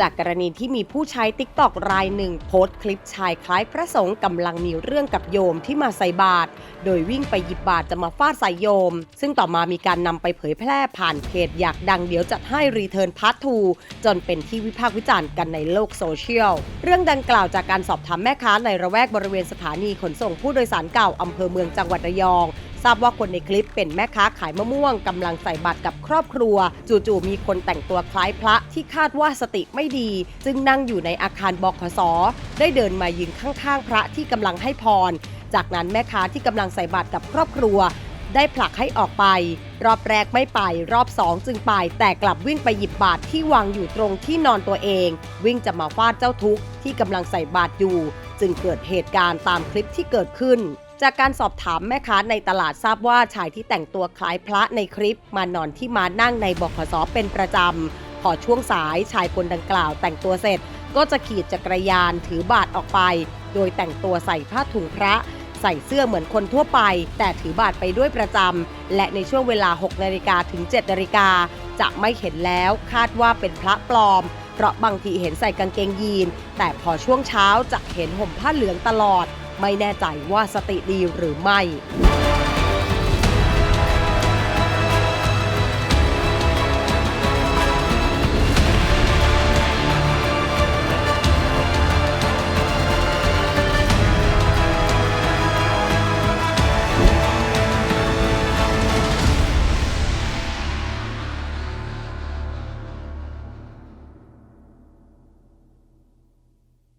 จากกรณีที่มีผู้ใช้ติ๊กตอกรายหนึ่งโพสต์คลิปชายคล้ายพระสงฆ์กำลังมีเรื่องกับโยมที่มาใส่บาตรโดยวิ่งไปหยิบบาตรจะมาฟาดใส่โยม ซึ่งต่อมามีการนำไปเผยแพร่ผ่านเพจอยากดังเดี๋ยวจัดให้รีเทิร์นพาร์ททูจนเป็นที่วิพากษ์วิจารณ์กันในโลกโซเชียล เรื่องดังกล่าวจากการสอบถามแม่ค้าในระแวกบริเวณสถานีขนส่งผู้โดยสารเก่าอำเภอเมืองจังหวัดระยอง ทราบว่าคนในคลิปเป็นแม่ค้าขายมะม่วงกำลังใส่บาตรกับครอบครัว จู่ๆมีคนแต่งตัวคล้ายพระที่คาดว่าสติไม่ดี จึงนั่งอยู่ในอาคารบขสได้เดินมายืนข้างๆ พระที่กำลังให้พร จากนั้นแม่ค้าที่กำลังใส่บาตรกับครอบครัว ได้ผลักให้ออกไป รอบแรกไม่ไป รอบสองจึงไป แต่กลับวิ่งไปหยิบบาตรที่วางอยู่ตรงที่นอนตัวเอง วิ่งจะมาฟาดเจ้าทุกข์ที่กำลังใส่บาตรอยู่ จึงเกิดเหตุการณ์ตามคลิปที่เกิดขึ้น จากการสอบถามแม่ค้าในตลาดทราบว่าชายที่แต่งตัวคล้ายพระในคลิป มานอนที่มานั่งในบขสเป็นประจำพอช่วงสายชายคนดังกล่าวแต่งตัวเสร็จ ก็จะขี่จักรยานถือบาตรออกไป โดยแต่งตัวใส่ผ้าถุงพระ ใส่เสื้อเหมือนคนทั่วไป แต่ถือบาตรไปด้วยประจำและในช่วงเวลา 6นาฬิกาถึง7นาฬิกาจะไม่เห็นแล้วคาดว่าเป็นพระปลอม เพราะบางทีเห็นใส่กางเกงยีน แต่พอช่วงเช้าจะเห็นห่มผ้าเหลืองตลอด ไม่แน่ใจว่าสติดีหรือไม่